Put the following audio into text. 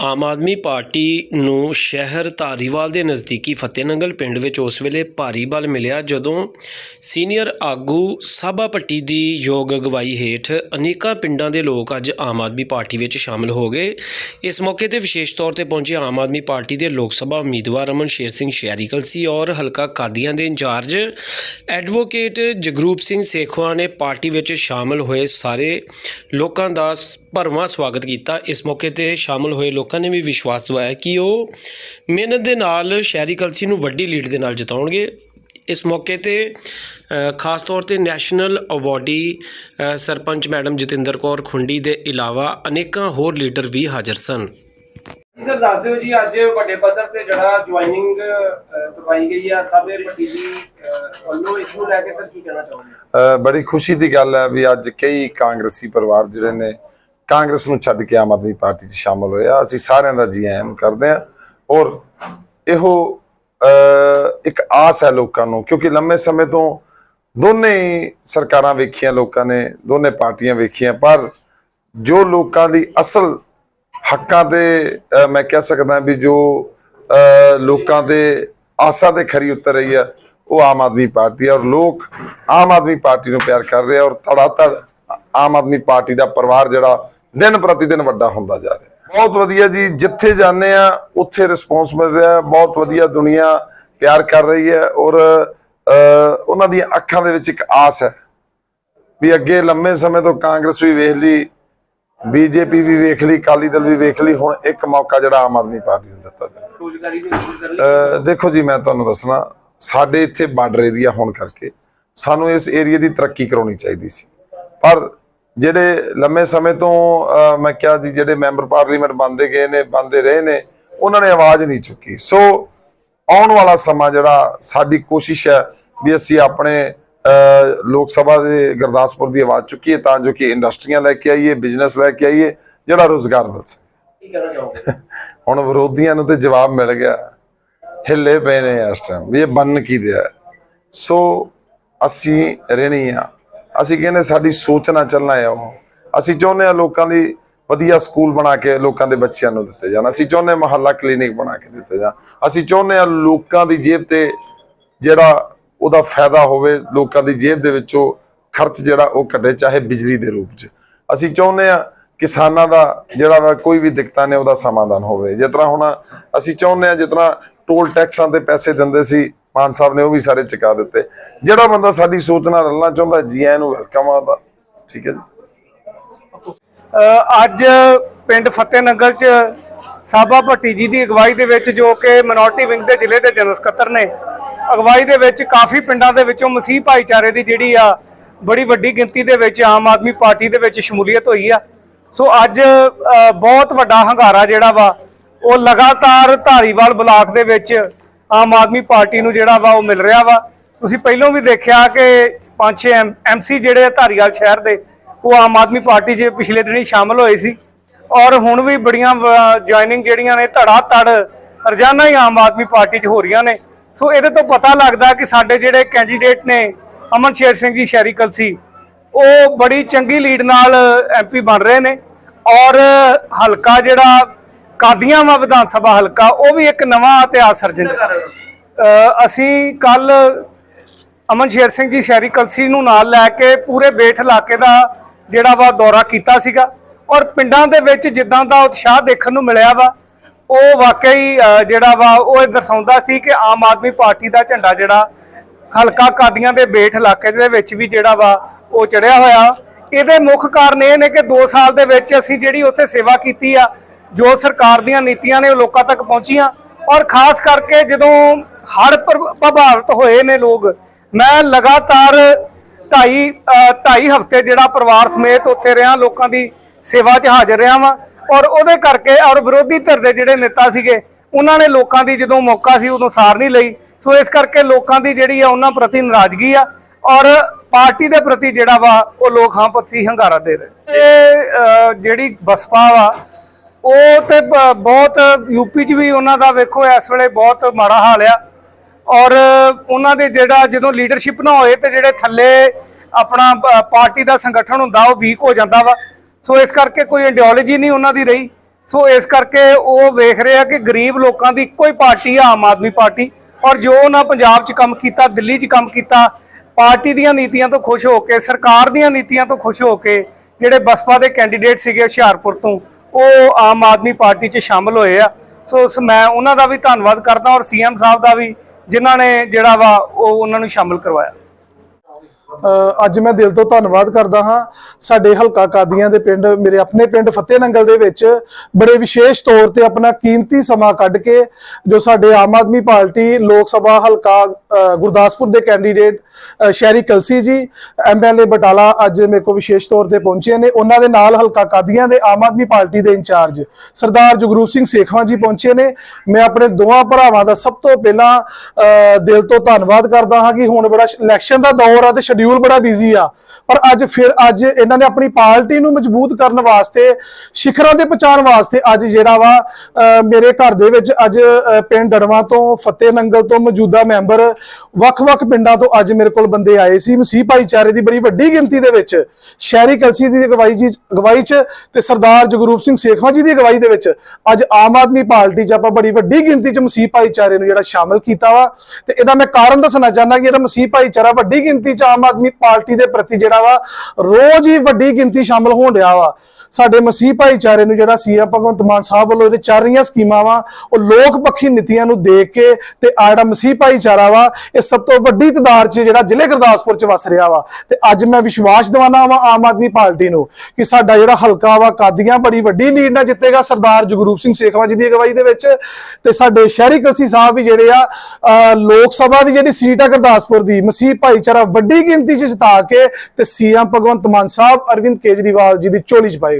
ਆਮ Aadmi party ਨੂੰ ਸ਼ਹਿਰ ਧਾਰੀਵਾਲ ਦੇ ਨਜ਼ਦੀਕੀ ਫਤਿਹਨੰਗਲ ਪਿੰਡ ਵਿੱਚ ਉਸ ਵੇਲੇ ਭਾਰੀ ਬਲ ਮਿਲਿਆ ਜਦੋਂ ਸੀਨੀਅਰ ਆਗੂ ਸਾਬਾ ਪੱਟੀ ਦੀ ਯੋਗ ਅਗਵਾਈ ਹੇਠ ਅਨੇਕਾਂ ਪਿੰਡਾਂ ਦੇ ਲੋਕ ਅੱਜ ਆਮ ਆਦਮੀ ਪਾਰਟੀ ਵਿੱਚ ਸ਼ਾਮਲ ਹੋ ਗਏ। ਇਸ ਮੌਕੇ ਤੇ ਵਿਸ਼ੇਸ਼ ਤੌਰ ਤੇ ਪਹੁੰਚੇ ਆਮ ਆਦਮੀ ਪਾਰਟੀ ਦੇ ਲੋਕ ਸਭਾ ਉਮੀਦਵਾਰ ਰਮਨ ਸ਼ੇਰ ਸਿੰਘ ਸ਼ੈਰੀਕਲ ਸੀ ਔਰ ਹਲਕਾ ਕਾਦੀਆਂ ਦੇ ਇੰਚਾਰਜ ਐਡਵੋਕੇਟ ਜਗਰੂਪ ਸਿੰਘ ਸੇਖਵਾ ਨੇ ਪਾਰਟੀ ਵਿੱਚ ਸ਼ਾਮਲ ਹੋਏ ਸਾਰੇ ਲੋਕਾਂ ਦਾ ਭਰਵਾਂ ਸਵਾਗਤ ਕੀਤਾ। ਇਸ ਮੌਕੇ ਤੇ ਸ਼ਾਮਲ ਹੋਏ ਲੋਕ ਨੇ ਵੀ ਵਿਸ਼ਵਾਸ ਦਿਵਾਇਆ ਕਿ ਉਹ ਮਿਹਨਤ ਦੇ ਨਾਲ ਸ਼ਹਿਰੀ ਕਲਸੀ ਨੂੰ ਵੱਡੀ ਲੀਡ ਦੇ ਨਾਲ ਜਿਤਾਉਣਗੇ। ਇਸ ਮੌਕੇ ਤੇ ਖਾਸ ਤੌਰ ਤੇ national awardee sarpanch madam Jatinder Kaur Khundi ਦੇ ਇਲਾਵਾ ਅਨੇਕਾਂ ਹੋਰ ਲੀਡਰ ਵੀ ਹਾਜ਼ਰ ਸਨ। ਜੀ ਸਰ ਦੱਸ ਦਿਓ ਜੀ ਅੱਜ ਵੱਡੇ ਪੱਧਰ ਤੇ ਜਿਹੜਾ ਜੁਆਇਨਿੰਗ ਕਰਵਾਈ ਗਈ ਆ ਦੀ ਅਹ, ਵੱਲੋਂ ਇਸ ਨੂੰ ਲੈ ਕੇ ਸਰ ਕੀ ਕਹਿਣਾ ਚਾਹੁੰਦੇ ਬੜੀ ਖੁਸ਼ੀ ਦੀ ਗੱਲ ਹੈ ਵੀ ਅੱਜ ਕਈ ਕਾਂਗਰਸੀ ਪਰਿਵਾਰ ਜਿਹੜੇ ਨੇ ਕਾਂਗਰਸ ਨੂੰ ਛੱਡ ਕੇ ਆਮ ਆਦਮੀ ਪਾਰਟੀ 'ਚ ਸ਼ਾਮਲ ਹੋਇਆ। ਅਸੀਂ ਸਾਰਿਆਂ ਦਾ ਜੀ ਆਇਆਂ ਕਰਦੇ ਹਾਂ ਔਰ ਇਹੋ ਇੱਕ ਆਸ ਹੈ ਲੋਕਾਂ ਨੂੰ, ਕਿਉਂਕਿ ਲੰਮੇ ਸਮੇਂ ਤੋਂ ਦੋਨੇ ਸਰਕਾਰਾਂ ਵੇਖੀਆਂ ਲੋਕਾਂ ਨੇ, ਦੋਨੇ ਪਾਰਟੀਆਂ ਵੇਖੀਆਂ, ਪਰ ਜੋ ਲੋਕਾਂ ਦੀ ਅਸਲ ਹੱਕਾਂ ਤੇ ਮੈਂ ਕਹਿ ਸਕਦਾ ਵੀ ਜੋ ਲੋਕਾਂ ਦੇ ਆਸਾਂ ਤੇ ਖਰੀ ਉਤਰ ਰਹੀ ਹੈ ਉਹ ਆਮ ਆਦਮੀ ਪਾਰਟੀ ਹੈ ਔਰ ਲੋਕ ਆਮ ਆਦਮੀ ਪਾਰਟੀ ਨੂੰ ਪਿਆਰ ਕਰ ਰਹੇ ਆ ਔਰ ਧੜਾ ਆਮ ਆਦਮੀ ਪਾਰਟੀ ਦਾ ਪਰਿਵਾਰ ਜਿਹੜਾ ਦਿਨ ਪ੍ਰਤੀ ਦਿਨ ਵੱਡਾ ਹੁੰਦਾ ਜਾ ਰਿਹਾ ਬਹੁਤ ਵਧੀਆ ਜੀ, ਜਿੱਥੇ ਜਾਂਦੇ ਆ ਉੱਥੇ ਰਿਸਪੌਂਸ ਮਿਲ ਰਿਹਾ ਬਹੁਤ ਵਧੀਆ ਦੁਨੀਆ ਪਿਆਰ ਕਰ ਰਹੀ ਹੈ ਔਰ ਉਹਨਾਂ ਦੀਆਂ ਅੱਖਾਂ ਦੇ ਵਿੱਚ ਇੱਕ ਆਸ ਹੈ ਵੀ ਅੱਗੇ ਲੰਮੇ ਸਮੇਂ ਤੋਂ ਕਾਂਗਰਸ ਵੀ ਵੇਖ ਲਈ, ਬੀਜੇਪੀ ਵੀ ਵੇਖ ਲਈ ਕਾਲੀ ਦਲ ਵੀ ਵੇਖ ਲਈ, ਹੁਣ ਇੱਕ ਮੌਕਾ ਜਿਹੜਾ ਆਮ ਆਦਮੀ ਪਾਰਟੀ ਨੂੰ ਦਿੱਤਾ ਜਾਵੇ। ਦੇਖੋ ਜੀ, ਮੈਂ ਤੁਹਾਨੂੰ ਦੱਸਣਾ, ਸਾਡੇ ਇੱਥੇ ਬਾਰਡਰ ਏਰੀਆ ਹੋਣ ਕਰਕੇ ਸਾਨੂੰ ਇਸ ਏਰੀਆ ਦੀ ਤਰੱਕੀ ਕਰਾਉਣੀ ਚਾਹੀਦੀ ਸੀ। ਪਰ ਜਿਹੜੇ ਲੰਮੇ ਸਮੇਂ ਤੋਂ ਮੈਂ ਕਿਹਾ ਜੀ ਜਿਹੜੇ ਮੈਂਬਰ ਪਾਰਲੀਮੈਂਟ ਬੰਦੇ ਗਏ ਨੇ ਬੰਦੇ ਰਹੇ ਨੇ ਉਹਨਾਂ ਨੇ ਆਵਾਜ਼ ਨਹੀਂ ਚੁੱਕੀ। ਸੋ ਆਉਣ ਵਾਲਾ ਸਮਾਂ ਜਿਹੜਾ ਸਾਡੀ ਕੋਸ਼ਿਸ਼ ਹੈ ਵੀ ਅਸੀਂ ਆਪਣੇ ਲੋਕ ਸਭਾ ਦੇ ਗੁਰਦਾਸਪੁਰ ਦੀ ਆਵਾਜ਼ ਚੁੱਕੀਏ ਤਾਂ ਜੋ ਕਿ ਇੰਡਸਟਰੀਆਂ ਲੈ ਕੇ ਆਈਏ ਬਿਜ਼ਨਸ ਲੈ ਕੇ ਆਈਏ ਜਿਹੜਾ ਰੋਜ਼ਗਾਰ ਮਿਲ ਸਕੇ। ਹੁਣ ਵਿਰੋਧੀਆਂ ਨੂੰ ਤੇ ਜਵਾਬ ਮਿਲ ਗਿਆ। ਹਿੱਲੇ ਪਏ ਨੇ ਇਸ ਟਾਈਮ ਵੀ ਇਹ ਬੰਨ ਕੀ ਦਿਆ। ਸੋ ਅਸੀਂ ਰਹਿਣੀ ਆ। ਅਸੀਂ ਕਹਿੰਦੇ ਸਾਡੀ ਸੋਚ ਨਾਲ ਚੱਲਣਾ ਹੈ ਉਹ। ਅਸੀਂ ਚਾਹੁੰਦੇ ਆ ਲੋਕਾਂ ਦੀ ਵਧੀਆ ਸਕੂਲ ਬਣਾ ਕੇ ਲੋਕਾਂ ਦੇ ਬੱਚਿਆਂ ਨੂੰ ਦਿੱਤੇ ਜਾਣ। ਅਸੀਂ ਚਾਹੁੰਦੇ ਮਹੱਲਾ ਕਲੀਨਿਕ ਬਣਾ ਕੇ ਦਿੱਤੇ ਜਾਣ। ਅਸੀਂ ਚਾਹੁੰਦੇ ਆ ਲੋਕਾਂ ਦੀ ਜੇਬ ਤੇ ਜਿਹੜਾ ਉਹਦਾ ਫਾਇਦਾ ਹੋਵੇ, ਲੋਕਾਂ ਦੀ ਜੇਬ ਦੇ ਵਿੱਚੋਂ ਖਰਚ ਜਿਹੜਾ ਉਹ ਘਟੇ, ਚਾਹੇ ਬਿਜਲੀ ਦੇ ਰੂਪ 'ਚ। ਅਸੀਂ ਚਾਹੁੰਦੇ ਆ ਕਿਸਾਨਾਂ ਦਾ ਜਿਹੜਾ ਵਾ ਕੋਈ ਵੀ ਦਿੱਕਤਾਂ ਨੇ ਉਹਦਾ ਸਮਾਧਾਨ ਹੋਵੇ। ਜਿਸ ਤਰ੍ਹਾਂ ਹੁਣ ਅਸੀਂ ਚਾਹੁੰਦੇ ਆ ਜਿਸ ਤਰ੍ਹਾਂ ਟੋਲ ਟੈਕਸਾਂ ਤੇ ਪੈਸੇ ਦਿੰਦੇ ਸੀ ਮਾਨ ਸਾਹਿਬ ਨੇ ਉਹ ਵੀ ਸਾਰੇ ਚੁਕਾ ਦਿੱਤੇ। ਜਿਹੜਾ ਬੰਦਾ ਸਾਡੀ ਸੋਚ ਨਾਲ ਰਲਣਾ ਚਾਹੁੰਦਾ ਜੀ ਆਇਆਂ ਨੂੰ ਵੈਲਕਮ ਆਦਾ ਠੀਕ ਹੈ ਜੀ। ਅੱਜ ਪਿੰਡ ਫਤਿਹਨਗਰ ਚ ਸਾਬਾ ਭੱਟੀ ਜੀ ਦੀ ਅਗਵਾਈ ਦੇ ਵਿੱਚ ਜੋ ਕਿ ਮਿਨੋਰਟੀ ਵਿੰਗ ਦੇ ਜ਼ਿਲ੍ਹੇ ਦੇ ਜਨਰਲ ਸਕੱਤਰ ਨੇ, ਅਗਵਾਈ ਦੇ ਵਿੱਚ ਕਾਫੀ ਪਿੰਡਾਂ ਦੇ ਵਿੱਚੋਂ ਮਸੀਹ ਭਾਈਚਾਰੇ ਦੀ ਜਿਹੜੀ ਆ ਬੜੀ ਵੱਡੀ ਗਿਣਤੀ ਦੇ ਵਿੱਚ ਆਮ ਆਦਮੀ ਪਾਰਟੀ ਦੇ ਵਿੱਚ ਸ਼ਮੂਲੀਅਤ ਹੋਈ ਆ। ਸੋ ਅੱਜ ਬਹੁਤ ਵੱਡਾ ਹੰਗਾਰਾ ਜਿਹੜਾ ਵਾ, ਉਹ ਲਗਾਤਾਰ ਧਾਰੀਵਾਲ ਬਲਾਕ ਦੇ ਵਿੱਚ ਆਮ ਆਦਮੀ ਪਾਰਟੀ ਨੂੰ ਜਿਹੜਾ ਵਾ ਉਹ ਮਿਲ ਰਿਹਾ ਵਾ। ਤੁਸੀਂ ਪਹਿਲਾਂ ਵੀ ਦੇਖਿਆ ਕਿ ਪੰਜ ਛੇ ਐਮਸੀ ਜਿਹੜੇ ਆ ਧਾਰੀਵਾਲ ਸ਼ਹਿਰ ਦੇ, ਉਹ ਆਮ ਆਦਮੀ ਪਾਰਟੀ 'ਚ ਪਿਛਲੇ ਦਿਨੀ ਸ਼ਾਮਲ ਹੋਏ ਸੀ। ਔਰ ਹੁਣ ਵੀ ਬੜੀਆਂ ਜੁਆਇਨਿੰਗ ਜਿਹੜੀਆਂ ਨੇ ਧੜਾ ਧੜ ਰੋਜ਼ਾਨਾ ਹੀ ਆਮ ਆਦਮੀ ਪਾਰਟੀ 'ਚ ਹੋ ਰਹੀਆਂ ਨੇ। ਸੋ ਇਹਦੇ ਤੋਂ ਪਤਾ ਲੱਗਦਾ ਕਿ ਸਾਡੇ ਜਿਹੜੇ ਕੈਂਡੀਡੇਟ ਨੇ, ਅਮਨ ਸ਼ੇਰ ਸਿੰਘ ਜੀ ਸ਼ਹਿਰੀ ਕਲਸੀ ਉਹ ਬੜੀ ਚੰਗੀ ਲੀਡ ਨਾਲ ਐਮਪੀ ਬਣ ਰਹੇ ਨੇ। ਔਰ ਹਲਕਾ ਜਿਹੜਾ ਕਾਦੀਆਂ ਵਾ ਵਿਧਾਨ ਸਭਾ ਹਲਕਾ ਉਹ ਵੀ ਇੱਕ ਨਵਾਂ ਇਤਿਹਾਸ ਸਰਜਣ ਅਸੀਂ ਕੱਲ ਅਮਨ ਸ਼ੇਰ ਸਿੰਘ ਜੀ ਸ਼ਹਿਰੀ ਕਲਸੀ ਨੂੰ ਨਾਲ ਲੈ ਕੇ ਪੂਰੇ ਬੇਠ ਇਲਾਕੇ ਦਾ ਜਿਹੜਾ ਵਾ ਦੌਰਾ ਕੀਤਾ ਸੀਗਾ ਔਰ ਪਿੰਡਾਂ ਦੇ ਵਿੱਚ ਜਿੱਦਾਂ ਦਾ ਉਤਸ਼ਾਹ ਦੇਖਣ ਨੂੰ ਮਿਲਿਆ ਵਾ ਉਹ ਵਾਕਈ ਜਿਹੜਾ ਵਾ ਉਹ ਇਹ ਦਰਸਾਉਂਦਾ ਸੀ ਕਿ ਆਮ ਆਦਮੀ ਪਾਰਟੀ ਦਾ ਝੰਡਾ ਜਿਹੜਾ ਹਲਕਾ ਕਾਦੀਆਂ ਦੇ ਬੇਠ ਇਲਾਕੇ ਦੇ ਵਿੱਚ ਵੀ ਜਿਹੜਾ ਵਾ ਉਹ ਚੜਿਆ ਹੋਇਆ। ਇਹਦੇ ਮੁੱਖ ਕਾਰਨ ਇਹ ਨੇ ਕਿ 2 ਸਾਲ ਦੇ ਵਿੱਚ ਅਸੀਂ ਜਿਹੜੀ ਉੱਥੇ ਸੇਵਾ ਕੀਤੀ ਆ ਜੋ ਸਰਕਾਰ ਦੀਆਂ ਨੀਤੀਆਂ ਨੇ ਉਹ ਲੋਕਾਂ ਤੱਕ ਪਹੁੰਚੀਆਂ। ਔਰ ਖਾਸ ਕਰਕੇ ਜਦੋਂ ਹੜ੍ਹ ਪ੍ਰਭਾਵਿਤ ਹੋਏ ਨੇ ਲੋਕ, ਮੈਂ ਲਗਾਤਾਰ ਢਾਈ ਢਾਈ ਹਫ਼ਤੇ ਜਿਹੜਾ ਪਰਿਵਾਰ ਸਮੇਤ ਉੱਥੇ ਰਿਹਾ, ਲੋਕਾਂ ਦੀ ਸੇਵਾ 'ਚ ਹਾਜ਼ਰ ਰਿਹਾ ਵਾਂ। ਔਰ ਉਹਦੇ ਕਰਕੇ ਔਰ ਵਿਰੋਧੀ ਧਿਰ ਦੇ ਜਿਹੜੇ ਨੇਤਾ ਸੀਗੇ, ਉਹਨਾਂ ਨੇ ਲੋਕਾਂ ਦੀ ਜਦੋਂ ਮੌਕਾ ਸੀ ਉਦੋਂ ਸਾਰ ਨਹੀਂ ਲਈ। ਸੋ ਇਸ ਕਰਕੇ ਲੋਕਾਂ ਦੀ ਜਿਹੜੀ ਆ ਉਹਨਾਂ ਪ੍ਰਤੀ ਨਾਰਾਜ਼ਗੀ ਆ ਔਰ ਪਾਰਟੀ ਦੇ ਪ੍ਰਤੀ ਜਿਹੜਾ ਵਾ ਉਹ ਲੋਕ ਹਾਂ ਪ੍ਰਤੀ ਹੰਗਾਰਾ ਦੇ ਰਹੇ। ਤੇ ਜਿਹੜੀ ਬਸਪਾ ਵਾ ਉਹ ਤੇ ਬ- ਬਹੁਤ ਯੂਪੀ 'ਚ ਵੀ ਉਹਨਾਂ ਦਾ ਵੇਖੋ ਇਸ ਵੇਲੇ ਬਹੁਤ ਮਾੜਾ ਹਾਲ ਆ। ਔਰ ਉਹਨਾਂ ਦੇ ਜਿਹੜਾ ਜਦੋਂ ਲੀਡਰਸ਼ਿਪ ਨਾ ਹੋਏ ਤੇ ਜਿਹੜੇ ਥੱਲੇ ਆਪਣਾ ਪਾਰਟੀ ਦਾ ਸੰਗਠਨ ਹੁੰਦਾ ਉਹ ਵੀਕ ਹੋ ਜਾਂਦਾ ਵਾ। ਸੋ ਇਸ ਕਰਕੇ ਕੋਈ ਆਈਡੀਓਲੋਜੀ ਨਹੀਂ ਉਹਨਾਂ ਦੀ ਰਹੀ। ਸੋ ਇਸ ਕਰਕੇ ਉਹ ਵੇਖ ਰਹੇ ਆ ਕਿ ਗਰੀਬ ਲੋਕਾਂ ਦੀ ਇੱਕੋ ਹੀ ਪਾਰਟੀ ਆ, ਆਮ ਆਦਮੀ ਪਾਰਟੀ। ਔਰ ਜੋ ਉਹਨਾਂ ਪੰਜਾਬ 'ਚ ਕੰਮ ਕੀਤਾ, ਦਿੱਲੀ 'ਚ ਕੰਮ ਕੀਤਾ, ਪਾਰਟੀ ਦੀਆਂ ਨੀਤੀਆਂ ਤੋਂ ਖੁਸ਼ ਹੋ ਕੇ, ਸਰਕਾਰ ਦੀਆਂ ਨੀਤੀਆਂ ਤੋਂ ਖੁਸ਼ ਹੋ ਕੇ ਜਿਹੜੇ ਬਸਪਾ ਦੇ ਕੈਂਡੀਡੇਟ ਸੀਗੇ ਹੁਸ਼ਿਆਰਪੁਰ ਤੋਂ ਉਹ ਆਮ ਆਦਮੀ ਪਾਰਟੀ 'ਚ ਸ਼ਾਮਲ ਹੋਏ ਆ। ਸੋ ਮੈਂ ਉਹਨਾਂ ਦਾ ਵੀ ਧੰਨਵਾਦ ਕਰਦਾ ਔਰ ਸੀਐਮ ਸਾਹਿਬ ਦਾ ਵੀ, ਜਿਨ੍ਹਾਂ ਨੇ ਜਿਹੜਾ ਵਾ ਉਹ ਉਹਨਾਂ ਨੂੰ ਸ਼ਾਮਲ ਕਰਵਾਇਆ। ਅੱਜ ਮੈਂ ਦਿਲ ਤੋਂ ਧੰਨਵਾਦ ਕਰਦਾ ਹਾਂ ਸਾਡੇ ਹਲਕਾ ਕਾਦੀਆਂ ਦੇ ਪਿੰਡ ਮੇਰੇ ਆਪਣੇ ਪਿੰਡ ਫਤਿਹਨੰਗਲ ਦੇ ਵਿੱਚ ਬੜੇ ਵਿਸ਼ੇਸ਼ ਤੌਰ ਤੇ ਆਪਣਾ ਕੀਮਤੀ ਸਮਾਂ ਕੱਢ ਕੇ ਜੋ ਸਾਡੇ ਆਮ ਆਦਮੀ ਪਾਰਟੀ ਲੋਕ ਸਭਾ ਹਲਕਾ ਗੁਰਦਾਸਪੁਰ ਦੇ ਕੈਂਡੀਡੇਟ ਸ਼ਹਿਰੀ ਕਲਸੀ ਜੀ ਐਮਐਲਏ ਬਟਾਲਾ ਅੱਜ ਮੇਰੇ ਕੋ ਵਿਸ਼ੇਸ਼ ਤੌਰ ਤੇ ਪਹੁੰਚੇ ਨੇ। ਉਹਨਾਂ ਦੇ ਨਾਲ ਹਲਕਾ ਕਾਦੀਆਂ ਦੇ ਆਮ ਆਦਮੀ ਪਾਰਟੀ ਦੇ ਇੰਚਾਰਜ ਸਰਦਾਰ ਜਗਰੂਪ ਸਿੰਘ ਸੇਖਵਾਂ ਜੀ ਪਹੁੰਚੇ ਨੇ। ਮੈਂ ਆਪਣੇ ਦੋਵਾਂ ਭਰਾਵਾਂ ਦਾ ਸਭ ਤੋਂ ਪਹਿਲਾਂ ਅ, ਦਿਲ ਤੋਂ ਧੰਨਵਾਦ ਕਰਦਾ ਹਾਂ ਕਿ ਹੁਣ ਬੜਾ ਇਲੈਕਸ਼ਨ ਦਾ ਦੌਰ ਆ ਤੇ ਸ਼ਡਿਊਲ ਬੜਾ ਬਿਜ਼ੀ ਆ। ਪਰ ਅੱਜ ਫਿਰ ਅੱਜ ਇਹਨਾਂ ਨੇ ਆਪਣੀ ਪਾਰਟੀ ਨੂੰ ਮਜ਼ਬੂਤ ਕਰਨ ਵਾਸਤੇ, ਸਿਖਰਾਂ ਦੇ ਪਹੁੰਚਾਉਣ ਵਾਸਤੇ ਅੱਜ ਜਿਹੜਾ ਵਾ ਮੇਰੇ ਘਰ ਦੇ ਵਿੱਚ ਅੱਜ ਪਿੰਡ ਡੜਵਾ ਤੋਂ, ਫਤਿਹ ਨੰਗਲ ਤੋਂ ਮੌਜੂਦਾ ਮੈਂਬਰ ਵੱਖ-ਵੱਖ ਪਿੰਡਾਂ ਤੋਂ ਅੱਜ ਮੇਰੇ ਕੋਲ ਬੰਦੇ ਆਏ ਸੀ। ਮਸੀਹ ਭਾਈਚਾਰੇ ਦੀ ਬੜੀ ਵੱਡੀ ਗਿਣਤੀ ਦੇ ਵਿੱਚ, ਸ਼ਹਿਰੀ ਕਲਸੀ ਦੀ ਅਗਵਾਈ ਜੀ ਅਗਵਾਈ 'ਚ ਤੇ ਸਰਦਾਰ ਜਗਰੂਪ ਸਿੰਘ ਸੇਖਵਾਂ ਜੀ ਦੀ ਅਗਵਾਈ ਦੇ ਵਿੱਚ ਅੱਜ ਆਮ ਆਦਮੀ ਪਾਰਟੀ 'ਚ ਆਪਾਂ ਬੜੀ ਵੱਡੀ ਗਿਣਤੀ 'ਚ ਮਸੀਹ ਭਾਈਚਾਰੇ ਨੂੰ ਜਿਹੜਾ ਸ਼ਾਮਲ ਕੀਤਾ ਵਾ। ਤੇ ਇਹਦਾ ਮੈਂ ਕਾਰਨ ਦੱਸਣਾ ਚਾਹੁੰਦਾ ਕਿ ਜਿਹੜਾ ਮਸੀਹ ਭਾਈਚਾਰਾ ਵੱਡੀ ਗਿਣਤੀ 'ਚ ਆਮ ਆਦਮੀ ਪਾਰਟੀ ਦੇ ਪ੍ਰਤੀ ਜਿਹੜਾ ਵਾ। ਰੋਜ਼ ਹੀ ਵੱਡੀ ਗਿਣਤੀ ਸ਼ਾਮਲ ਹੋਣ ਰਿਹਾ ਵਾ। ਸਾਡੇ ਮਸੀਹ ਭਾਈਚਾਰੇ ਨੂੰ ਜਿਹੜਾ ਸੀਐਮ ਭਗਵੰਤ ਮਾਨ ਸਾਹਿਬ ਵੱਲੋਂ ਇਹਦੇ ਚੱਲ ਰਹੀਆਂ ਸਕੀਮਾਂ ਵਾ, ਉਹ ਲੋਕ ਪੱਖੀ ਨੀਤੀਆਂ ਨੂੰ ਦੇਖ ਕੇ ਤੇ ਆ ਜਿਹੜਾ ਮਸੀਹ ਭਾਈਚਾਰਾ ਵਾ, ਇਹ ਸਭ ਤੋਂ ਵੱਡੀ ਤਦਾਰ 'ਚ ਜਿਹੜਾ ਜ਼ਿਲ੍ਹੇ ਗੁਰਦਾਸਪੁਰ 'ਚ ਵਸ ਰਿਹਾ ਵਾ। ਤੇ ਅੱਜ ਮੈਂ ਵਿਸ਼ਵਾਸ ਦਿਵਾਨਾ ਵਾ ਆਮ ਆਦਮੀ ਪਾਰਟੀ ਨੂੰ ਕਿ ਸਾਡਾ ਜਿਹੜਾ ਹਲਕਾ ਵਾ, ਕਾਦੀਆਂ ਬੜੀ ਵੱਡੀ ਲੀਡ ਨਾਲ ਜਿੱਤੇਗਾ ਸਰਦਾਰ ਜਗਰੂਪ ਸਿੰਘ ਸੇਖਵਾ ਜੀ ਦੀ ਅਗਵਾਈ ਦੇ ਵਿੱਚ ਤੇ ਸਾਡੇ ਸ਼ਹਿਰੀ ਕਲਸੀ ਸਾਹਿਬ ਵੀ ਜਿਹੜੇ ਆ ਲੋਕ ਸਭਾ ਦੀ ਜਿਹੜੀ ਸੀਟ ਆ ਗੁਰਦਾਸਪੁਰ ਦੀ, ਮਸੀਹ ਭਾਈਚਾਰਾ ਵੱਡੀ ਗਿਣਤੀ 'ਚ ਜਿਤਾ ਕੇ ਤੇ ਸੀਐਮ ਭਗਵੰਤ ਮਾਨ ਸਾਹਿਬ ਅਰਵਿੰਦ ਕੇਜਰੀਵਾਲ ਜੀ ਦੀ ਝੋਲੀ 'ਚ ਪਾਏਗਾ।